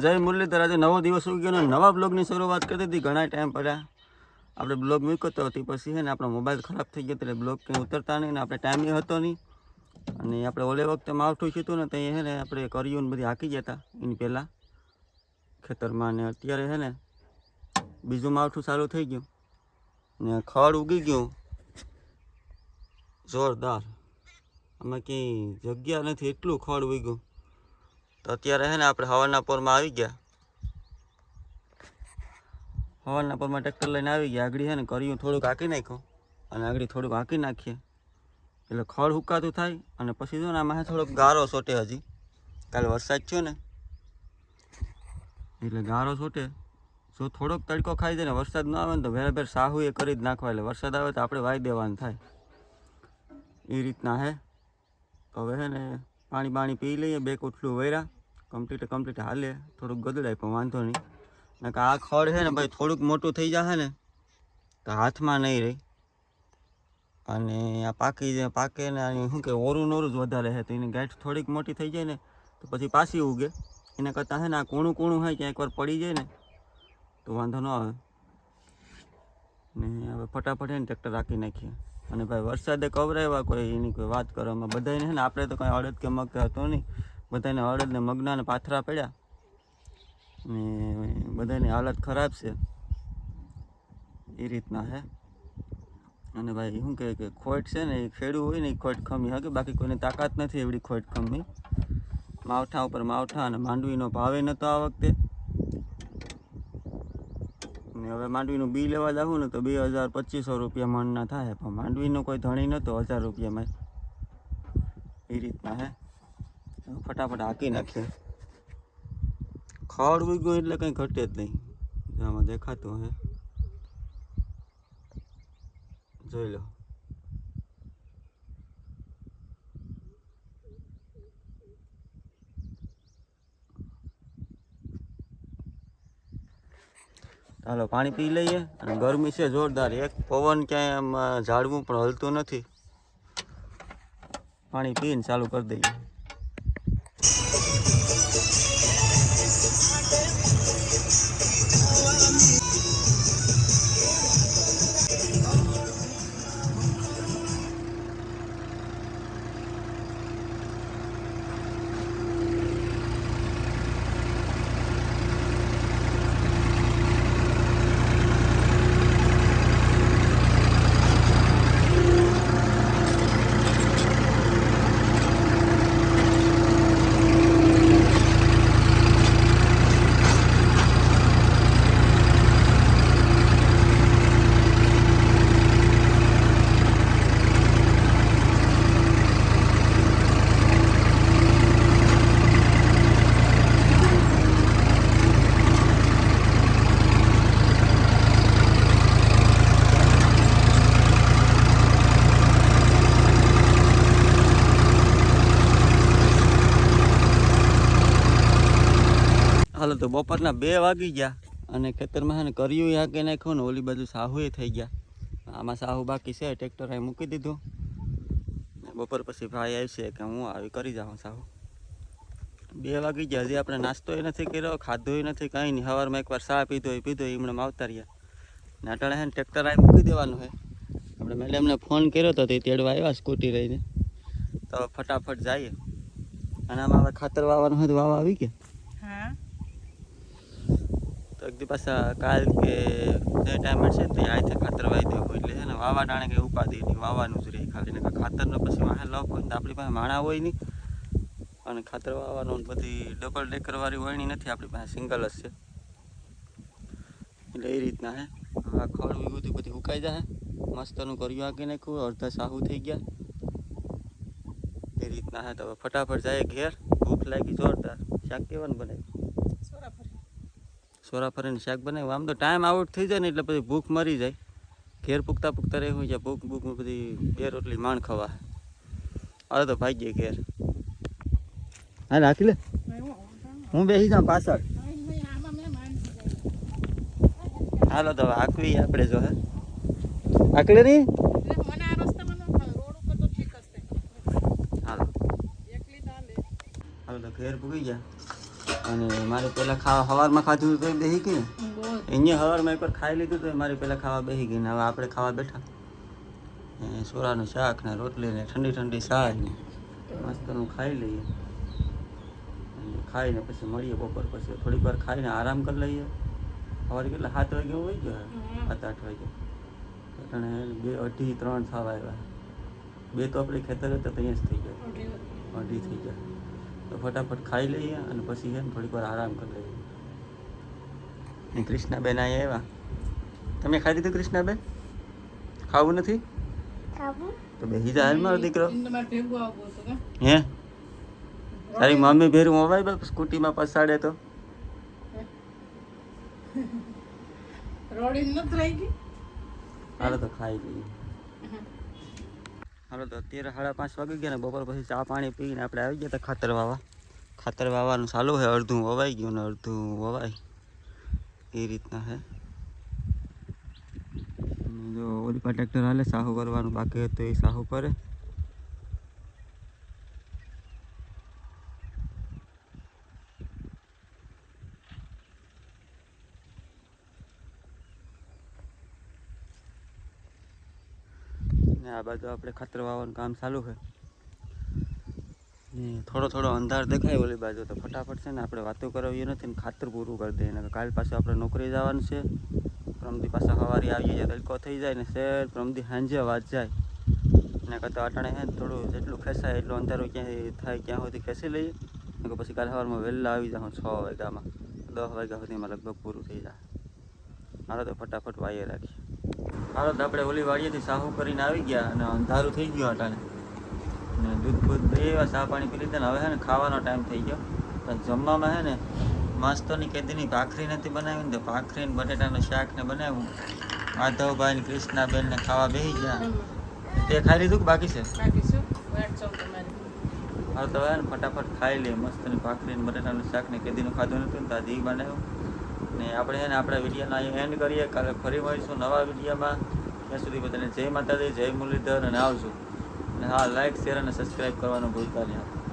જય જય મુરલીધર. આજે નવો દિવસ ઉગી ગયો નવા બ્લોગની શરૂઆત કરી હતી ઘણા ટાઈમ પહેલાં આપણે બ્લોગ મૂક્યો તો હતી પછી છે ને આપણો મોબાઈલ ખરાબ થઈ ગયો એટલે બ્લોગ કંઈ ઉતરતા નહીં ને આપણે ટાઈમ હતો નહીં. અને આપણે ઓલે વખતે માવઠું થયું ને તો છે ને આપણે કર્યું ને બધી હાકી હતા એની પહેલાં. ખેતરમાં ને અત્યારે છે ને બીજું માવઠું ચાલુ થઈ ગયું. ને ખડ ઉગી ગયું. જોરદાર. આમાં કંઈ જગ્યા નથી, એટલું ખડ ઉગ્યું. તો અત્યારે છે ને આપણે હવાના પોરમાં આવી ગયા. હવાના પોરમાં ટ્રેક્ટર લઈને આવી ગયા. આગળ છે ને કર્યું થોડુંક હાંકી નાખ્યું. અને આગળ થોડુંક હાંકી નાખીએ. એટલે ખળ હુકાતું થાય અને પછી જો ને આમાં થોડોક ગારો સોટે હજી. કાલે વરસાદ થયો ને. એટલે ગારો સોટે. જો થોડોક તડકો ખાઈ જાય ને વરસાદ ન આવે ને તો વેરે ભેર સાહુ એ કરી જ નાખવા. એટલે વરસાદ આવે તો આપણે વાઈ દેવાનું થાય. એ રીતના હે. હવે છે ને પાણી બાણી પી લઈએ બે કોટલું વૈરા કમ્પ્લીટ કમ્પ્લીટ હાલે. થોડુંક ગદડાય, પણ વાંધો નહીં. ને કે આ ખડ છે ને ભાઈ, થોડુંક મોટું થઈ જશે ને, તો હાથમાં નહીં રહી. અને આ પાકી પાકે ને શું કે, ઓરું નોરું જ વધારે છે. તો એની ગાંઠ થોડીક મોટી થઈ જાય ને, તો પછી પાછી ઉગે. એના કરતાં છે ને, આ કૂણું કૂણું હોય ક્યાં એકવાર પડી જાય ને, તો વાંધો ન આવે. ને હવે ફટાફટ એને ટ્રેક્ટર રાખી નાખીએ. અને ભાઈ, વરસાદે કવરાવ્યા કોઈ એની કોઈ વાત કરવામાં બધાને છે ને, આપણે તો કાંઈ અડદ કે મગ હતો નહીં. બધાને હળદને મગનાને પાથરા પડ્યા. ને બધાની હાલત ખરાબ છે. એ રીતના હે. અને ભાઈ શું કહે કે ખોટ છે ને, એ ખેડૂ હોય ને, એ ખોટ ખમી હકે. બાકી કોઈને તાકાત નથી એવડી ખોટ ખમી માવઠા ઉપર માવઠા અને માંડવીનો ભાવે નહોતો આ વખતે. ને હવે માંડવીનું બી લેવા જાવું ને, તો બે હજાર પચીસો રૂપિયા મણના થાય. પણ માંડવીનો કોઈ ધણી નહોતો હજાર રૂપિયામાં. એ રીતના હે. ફટાફટ હાકી નાખીએ ખડ ઉગ્યું એટલે કંઈ ઘટે જ નહીં જો આમાં દેખાતું હે જોઈ લો ચાલો પાણી પી લઈએ અને ગરમી છે જોરદાર એક પવન ક્યાંય આમ અ, ઝાડવું પણ હલતું નથી પાણી પીને ચાલુ કરી દઈએ Thank you. તો બપોરના બે વાગી ગયા અને ખેતરમાં છે ને કર્યું હાંકી નાખ્યું ને ઓલી બાજુ સાહુએ થઈ ગયા. આમાં સાહુ બાકી છે, ટ્રેક્ટર અહીં મૂકી દીધું. બપોર પછી ભાઈ આવશે કે હું આવી કરી જાઉં સાહુ. બે વાગી ગયા, હજી આપણે નાસ્તોય નથી કર્યો ખાધો એ નથી કાંઈ નહીં. સવારમાં એકવાર ચા પીધો એ પીધો એમણે આવતા રહ્યા નાટણે છે ને ટ્રેક્ટર અહીં મૂકી દેવાનું છે. આપણે મેડમને ફોન કર્યો હતો તે તેડવા આવ્યા સ્કૂટી લઈને. તો ફટાફટ જઈએ. અને આમાં હવે ખાતર વાવવાનું હોય તો વાવા આવી ગયા? હા. એક પાછા કાલ કે જે ટાઈમ છે ને, તે આયથે ખાતર વાવી દેવું. એટલે છે ને, વાવા ટાણે કંઈ ઉપાધિ નહીં, વાવાનું જ રહે. ખાલી ને ખાતરનો પછી વાહે લપ હોય તો આપણી પાસે માણા હોય નહીં. અને ખાતર વાવવાનું બધી ડબલ ડેકરવાળી વળણી નથી આપણી પાસે સિંગલ જ છે. એટલે એ રીતના હે. આ ખડ હતું બધી ઉકાઈ જાય મસ્તનું કર્યું આગી નાખ્યું, અડધા સાહુ થઈ ગયા. એ રીતના હે. તો ફટાફટ જાય ઘેર. ભૂખ લાગી જોરદાર. શાક કેવાનું બનાવ્યું? સોરા ફરીને શાક બનાવ્યું. આમ તો ટાઈમ આઉટ થઈ જાય ને એટલે પછી ભૂખ મરી જાય. ઘેર પૂગતા પૂગતા રહેવું છે ભૂખ ભૂખ બધી બે રોટલી માણ ખવા. હવે તો ભાગીએ ઘેર. હા, રાખી લે. હું બેસી જાઉં પાછળ. હાલો તો આકવી આપણે જો, હે. આકલે નહીં? હાલો. હાલે ઘેર પૂગી ગયા. અને મારે પહેલાં ખાવા સવારમાં ખાધું તો બેસી ગઈ ને અહીંયા સવારમાં એકવાર ખાઈ લીધું તો મારે પહેલાં ખાવા બેસી ગઈ ને હવે આપણે ખાવા બેઠા. સોરાનું શાક ને રોટલી ને ઠંડી ઠંડી શાક ને મસ્તનું ખાઈ લઈએ. ખાઈને પછી મળીએ બપોર પછી. થોડીક વાર ખાઈને આરામ કરી લઈએ. સવારે કેટલા? સાત વાગે હોય ગયો? સાત આઠ વાગે અને બે અઢી ત્રણ થવા આવ્યા. બે તો આપણે ખેતર હતા ત્યાં જ થઈ ગયા. અઢી થઈ ગયા. તો ફટાફટ ખાઈ લઈએ અને પછી છે ને થોડીક વાર આરામ કરી લઈએ. કૃષ્ણાબેન અહીંયા આવ્યા. તમે ખાઈ દીધું કૃષ્ણાબેન? ખાવું નથી? તો બેસી હિજા હાલ મારો દીકરો. હે? તારી મમ્મી ભેરું મોબાઈલ બાપ? સ્કૂટીમાં પસાડે તો. રોડી નથી રહી ગઈ હાલો તો ખાઈ લઈએ. હાલો તો અત્યારે સાડા પાંચ વાગી ગયા ને બપોર પછી ચા પાણી પીને આપણે આવી ગયા હતા ખાતર વાવા ખાતર વાવવાનું ચાલુ છે, અડધું વવાઈ ગયું ને અડધું વવાય એ રીતના છે. જો ઓલી પર ટ્રેક્ટર હાલે, સાહુ કરવાનું બાકી હતું એ સાહુ કરે. આ બાજુ આપણે ખાતર વાવવાનું કામ ચાલુ છે. થોડો થોડો અંધાર દેખાય ઓલી બાજુ તો ફટાફટ છે ને આપણે વાતો કરાવીએ નથી ને ખાતર પૂરું કરી દઈએ. ને કાલ પાછું આપણે નોકરી જવાનું છે. પ્રમદી પાછા સવારે આવી જાય તડકો થઈ જાય ને શેર પ્રમદી સાંજે વાત જાય. ને તો અટાણે હે થોડું જેટલું ખેંચાય એટલું અંધારું ક્યાંય થાય ક્યાં સુધી ખેંચી લઈએ. ને પછી કાલ સવારમાં વહેલા આવી જાઉં છ વાગ્યામાં. દસ વાગ્યા સુધીમાં લગભગ પૂરું થઈ જાય. મારે તો ફટાફટ વાઈએ રાખીએ. હાલો તો આપણે ઓલી વાડીએથી સાહુ કરીને આવી ગયા અને અંધારું થઈ ગયું અટાણે ને દૂધ બૂધ એવા સાહ પાણી પી લીધા ને હવે છે ને ખાવાનો ટાઈમ થઈ ગયો. પણ જમવામાં છે ને માસ્તોની કેદીની ભાખરી નથી બનાવી ને તો ભાખરી ને બટેટાનું શાક ને બનાવ્યું. માધવભાઈ ને કૃષ્ણાબેન ને ખાવા બેસી ગયા. તે ખાઈ લીધું કે બાકી છે? હવે તો હવે ને ફટાફટ ખાઈ લે. મસ્ત ભાખરીને ભાખરી ને બટેટાનું શાક ને કેદીનું ખાધું નતું ને તાજી બનાવ્યું. ને આપણે એને આપણા વિડીયોનો અહીં એન્ડ કરીએ. કાલે ફરી મળીશું નવા વિડીયોમાં. ત્યાં સુધી બધાને જય માતાજી, જય મુરલીધર અને આવજો. અને હા લાઇક શેર અને સબસ્ક્રાઈબ કરવાનું ભૂલતા નહીં.